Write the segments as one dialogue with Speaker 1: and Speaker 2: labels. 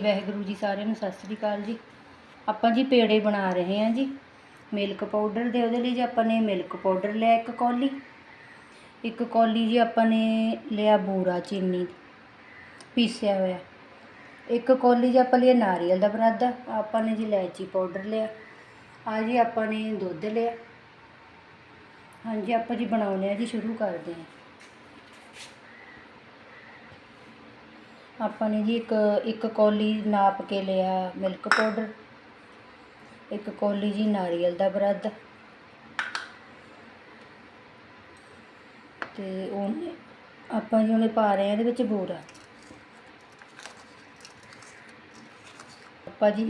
Speaker 1: ਵਾਹਿਗੁਰੂ ਜੀ ਸਾਰਿਆਂ ਨੂੰ ਸਤਿ ਸ੍ਰੀ ਅਕਾਲ ਜੀ। ਆਪਾਂ ਜੀ ਪੇੜੇ ਬਣਾ ਰਹੇ ਹਾਂ ਜੀ। ਮਿਲਕ ਪਾਊਡਰ ਦੇ ਉਹਦੇ ਲਈ ਜੀ ਆਪਾਂ ਨੇ ਮਿਲਕ ਪਾਊਡਰ ਲਿਆ ਇੱਕ ਕੌਲੀ। ਇੱਕ ਕੌਲੀ ਜੀ ਆਪਾਂ ਨੇ ਲਿਆ ਬੂਰਾ ਚੀਨੀ। ਪੀਸਿਆ ਹੋਇਆ। ਇੱਕ ਕੌਲੀ ਜੀ ਆਪਾਂ ਲਿਆ ਨਾਰੀਅਲ ਦਾ ਬਰਾਦਾ। ਆਪਾਂ ਨੇ ਜੀ ਇਲਾਇਚੀ ਪਾਊਡਰ ਲਿਆ। ਆ ਜੀ ਆਪਾਂ ਨੇ ਦੁੱਧ ਲਿਆ। ਹਾਂਜੀ, ਆਪਾਂ ਜੀ ਬਣਾਉਣੇ ਆ ਜੀ, ਸ਼ੁਰੂ ਕਰਦੇ ਹਾਂ। ਆਪਾਂ ਨੇ ਜੀ ਇੱਕ ਇੱਕ ਕੌਲੀ ਨਾਪ ਕੇ ਲਿਆ ਮਿਲਕ ਪਾਊਡਰ ਇੱਕ ਕੌਲੀ ਜੀ ਨਾਰੀਅਲ ਦਾ ਬਰਦ ਤੇ ਉਹਨੇ, ਆਪਾਂ ਜੀ ਉਹਨੇ ਪਾ ਰਹੇ ਆ ਇਹਦੇ ਵਿੱਚ ਬੂਰਾ। ਆਪਾਂ ਜੀ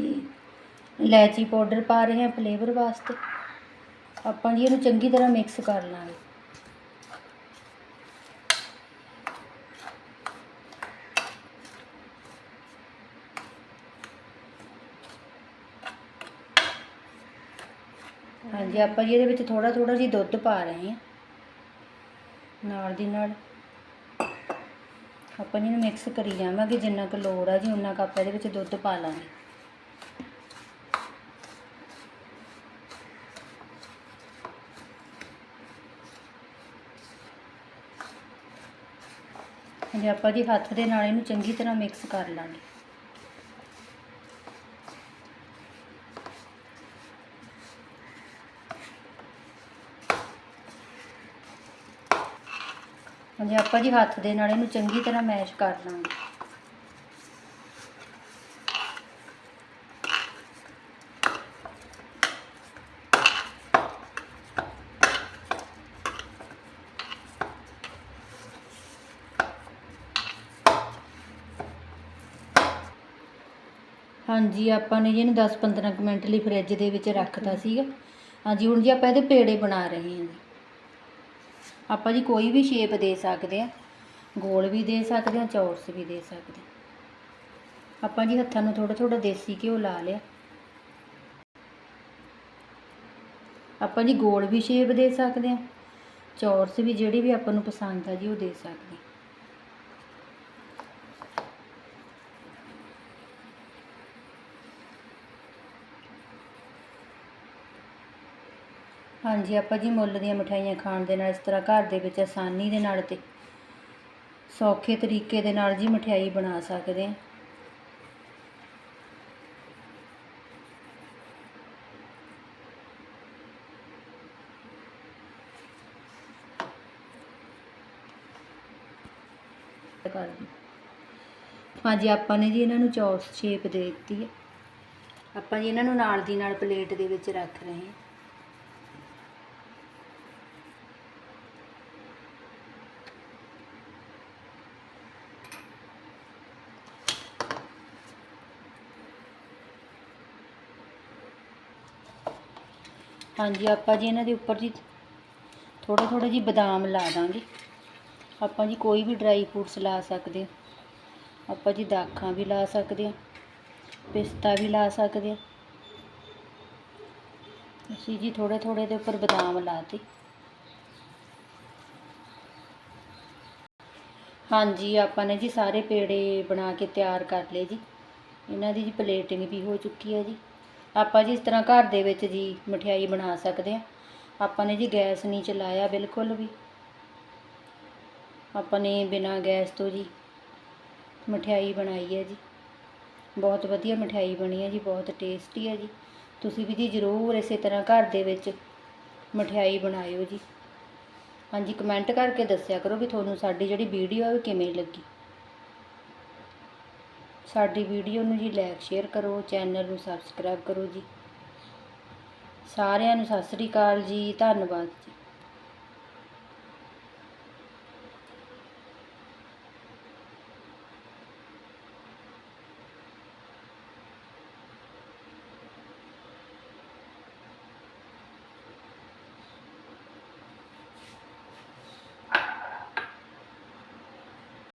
Speaker 1: ਇਲਾਇਚੀ ਪਾਊਡਰ ਪਾ ਰਹੇ ਹਾਂ ਫਲੇਵਰ ਵਾਸਤੇ। ਆਪਾਂ ਜੀ ਇਹਨੂੰ ਚੰਗੀ ਤਰ੍ਹਾਂ ਮਿਕਸ ਕਰ ਲਾਂਗੇ। ਹਾਂਜੀ, ਆਪਾਂ ਜੀ ਇਹਦੇ ਵਿੱਚ ਥੋੜਾ ਥੋੜਾ ਜੀ ਦੁੱਧ ਪਾ ਰਹੇ ਹਾਂ। ਨਾਲ ਦੀ ਨਾਲ ਆਪਾਂ ਜੀ ਇਹਨੂੰ ਮਿਕਸ ਕਰੀ ਜਾਵਾਂਗੇ, ਜਿੰਨਾ ਕੁ ਲੋੜ ਆ ਜੀ ਉਨਾ ਕੁ ਆਪਾਂ ਇਹਦੇ ਵਿੱਚ ਦੁੱਧ ਪਾ ਲਾਂਗੇ। ਹਾਂਜੀ, ਆਪਾਂ ਜੀ ਹੱਥ ਦੇ ਨਾਲ ਇਹਨੂੰ ਚੰਗੀ ਤਰ੍ਹਾਂ ਮਿਕਸ ਕਰ ਲਾਂਗੇ। ਹਾਂਜੀ, ਆਪਾਂ ਜੀ ਹੱਥ ਦੇ ਨਾਲ ਇਹਨੂੰ ਚੰਗੀ ਤਰ੍ਹਾਂ ਮੈਸ਼ ਕਰ ਲਾਂਗੇ। ਹਾਂਜੀ, ਆਪਾਂ ਨੇ ਜੀ ਇਹਨੂੰ 10-15 ਕੁ ਮਿੰਟ ਲਈ ਫ੍ਰਿਜ ਦੇ ਵਿੱਚ ਰੱਖਤਾ ਸੀਗਾ। ਹਾਂਜੀ, ਹੁਣ ਜੀ ਆਪਾਂ ਇਹਦੇ ਪੇੜੇ ਬਣਾ ਰਹੇ ਹਾਂ ਜੀ। ਆਪਾਂ ਜੀ ਕੋਈ ਵੀ ਸ਼ੇਪ ਦੇ ਸਕਦੇ ਆ, ਗੋਲ ਵੀ ਦੇ ਸਕਦੇ ਆ, ਚੌਰਸ ਵੀ ਦੇ ਸਕਦੇ ਆ। ਆਪਾਂ ਜੀ ਹੱਥਾਂ ਨੂੰ ਥੋੜਾ ਥੋੜਾ ਦੇਸੀ ਘਿਓ ਲਾ ਲਿਆ। ਆਪਾਂ ਜੀ ਗੋਲ ਵੀ ਸ਼ੇਪ ਦੇ ਸਕਦੇ ਆ, ਚੌਰਸ ਵੀ ਜਿਹੜੀ ਵੀ ਆਪਾਂ ਨੂੰ ਪਸੰਦ ਆ ਜੀ ਉਹ ਦੇ ਸਕਦੇ ਆ। ਹਾਂਜੀ, ਆਪਾਂ ਜੀ ਮੁੱਲ ਦੀਆਂ ਮਠਿਆਈਆਂ ਖਾਣ ਦੇ ਨਾਲ ਇਸ ਤਰ੍ਹਾਂ ਘਰ ਦੇ ਵਿੱਚ ਆਸਾਨੀ ਦੇ ਨਾਲ ਤੇ ਸੌਖੇ ਤਰੀਕੇ ਦੇ ਨਾਲ ਜੀ ਮਠਿਆਈ ਬਣਾ ਸਕਦੇ ਹਾਂ ਕਰ ਦਿਓ। ਹਾਂਜੀ, ਆਪਾਂ ਨੇ ਜੀ ਇਹਨਾਂ ਨੂੰ ਚੌਰਸ ਸ਼ੇਪ ਦੇ ਦਿੱਤੀ ਹੈ ਆਪਾਂ ਜੀ ਇਹਨਾਂ ਨੂੰ ਨਾਲ ਦੀ ਨਾਲ ਪਲੇਟ ਦੇ ਵਿੱਚ ਰੱਖ ਰਹੇ ਹਾਂ ਹਾਂਜੀ, ਆਪਾਂ ਜੀ ਇਹਨਾਂ ਦੇ ਉੱਪਰ ਜੀ ਥੋੜਾ ਥੋੜਾ ਜੀ ਬਦਾਮ ਲਾ ਦਾਂਗੇ। ਆਪਾਂ ਜੀ ਕੋਈ ਵੀ ਡਰਾਈ ਫਰੂਟਸ ਲਾ ਸਕਦੇ ਹਾਂ। ਆਪਾਂ ਜੀ ਦਾਖਾਂ ਵੀ ਲਾ ਸਕਦੇ ਹਾਂ, ਪਿਸਤਾ ਵੀ ਲਾ ਸਕਦੇ ਹਾਂ। ਅਸੀਂ ਜੀ ਥੋੜੇ ਥੋੜੇ ਦੇ ਉੱਪਰ ਬਦਾਮ ਲਾਤੇ। ਹਾਂਜੀ, ਆਪਾਂ ਨੇ ਜੀ ਸਾਰੇ ਪੇੜੇ ਬਣਾ ਕੇ ਤਿਆਰ ਕਰ ਲਏ ਜੀ। ਇਹਨਾਂ ਦੀ ਜੀ ਪਲੇਟਿੰਗ ਵੀ ਹੋ ਚੁੱਕੀ ਹੈ ਜੀ। ਆਪਾਂ ਜੀ ਇਸ ਤਰ੍ਹਾਂ ਘਰ ਦੇ ਵਿੱਚ ਜੀ ਮਠਿਆਈ ਬਣਾ ਸਕਦੇ ਹਾਂ। ਆਪਾਂ ਨੇ ਜੀ ਗੈਸ ਨਹੀਂ ਚਲਾਇਆ ਬਿਲਕੁਲ ਵੀ। ਆਪਾਂ ਨੇ ਬਿਨਾਂ ਗੈਸ ਤੋਂ ਜੀ ਮਠਿਆਈ ਬਣਾਈ ਹੈ ਜੀ। ਬਹੁਤ ਵਧੀਆ ਮਠਿਆਈ ਬਣੀ ਹੈ ਜੀ, ਬਹੁਤ ਟੇਸਟੀ ਹੈ ਜੀ। ਤੁਸੀਂ ਵੀ ਜੀ ਜ਼ਰੂਰ ਇਸੇ ਤਰ੍ਹਾਂ ਘਰ ਦੇ ਵਿੱਚ ਮਠਿਆਈ ਬਣਾਇਓ ਜੀ। ਹਾਂਜੀ, ਕਮੈਂਟ ਕਰਕੇ ਦੱਸਿਆ ਕਰੋ ਵੀ ਤੁਹਾਨੂੰ ਸਾਡੀ ਜਿਹੜੀ ਵੀਡੀਓ ਹੈ ਉਹ ਕਿਵੇਂ ਲੱਗੀ। ਸਾਡੀ ਵੀਡੀਓ ਨੂੰ ਜੀ ਲਾਈਕ ਸ਼ੇਅਰ ਕਰੋ ਚੈਨਲ ਨੂੰ ਸਬਸਕ੍ਰਾਈਬ ਕਰੋ ਜੀ। ਸਾਰਿਆਂ ਨੂੰ ਸਤਿ ਸ੍ਰੀ ਅਕਾਲ ਜੀ, ਧੰਨਵਾਦ ਜੀ।